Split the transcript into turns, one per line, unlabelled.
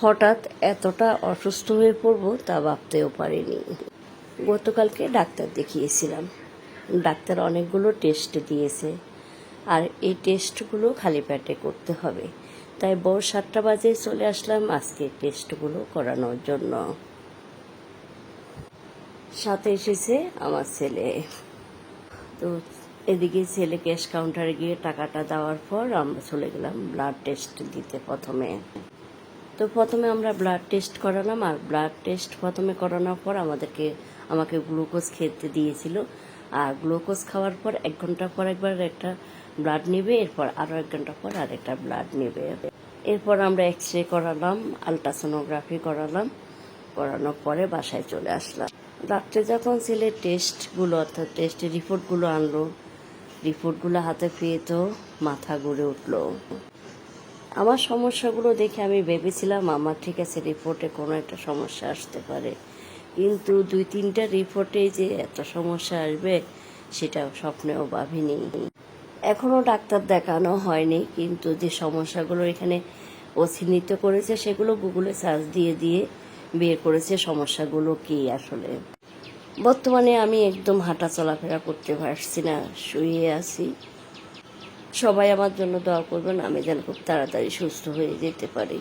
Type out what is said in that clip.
হঠাৎ এতটা অসুস্থ হয়ে পড়ব তা ভাবতেও পারিনি। গতকালকে ডাক্তার দেখিয়েছিলাম। ডাক্তার অনেকগুলো টেস্ট দিয়েছে। আর এই টেস্টগুলো খালি পেটে করতে হবে। তাই ভোর সাতটা বাজে চলে আসলাম আজকে টেস্টগুলো করানোর জন্য। সাথে এসেছে আমার ছেলে। তো এদিকে ছেলে ক্যাশ কাউন্টারে গিয়ে টাকাটা দেওয়ার পর আমরা চলে গেলাম ব্লাড টেস্ট দিতে প্রথমে। তো প্রথমে আমরা ব্লাড টেস্ট করালাম আর ব্লাড টেস্ট প্রথমে করানোর পর আমাদেরকে, আমাকে গ্লুকোজ খেতে দিয়েছিল। আর গ্লুকোজ খাওয়ার পর এক ঘণ্টা পর একবার একটা ব্লাড নেবে, এরপর আরও এক ঘণ্টা পর আর একটা ব্লাড নেবে। এরপর আমরা এক্স রে করালাম আলট্রাসোনোগ্রাফি করালাম, করানোর পরে বাসায় চলে আসলাম। ডাক্তার যখন ছেলের টেস্টগুলো অর্থাৎ টেস্টের রিপোর্টগুলো আনলো রিপোর্টগুলো হাতে পেয়ে তো মাথা ঘুরে উঠল। আমার সমস্যাগুলো দেখে আমি ভেবেছিলাম আমার ঠিক আছে রিপোর্টে কোনো একটা সমস্যা আসতে পারে। কিন্তু দুই তিনটা রিপোর্টে যে এত সমস্যা আসবে, সেটা স্বপ্নেও ভাবিনি। এখনও ডাক্তার দেখানো হয়নি, কিন্তু যে সমস্যাগুলো এখানে ও চিহ্নিত করেছে, সেগুলো গুগলে সার্চ দিয়ে দিয়ে বের করেছে সমস্যাগুলো কি আসলে। বর্তমানে আমি একদম হাঁটা চলাফেরা করতে পারছি না, শুয়ে আছি। সবাই আমার জন্য দোয়া করবেন আমি যেন খুব তাড়াতাড়ি সুস্থ হয়ে যেতে পারি।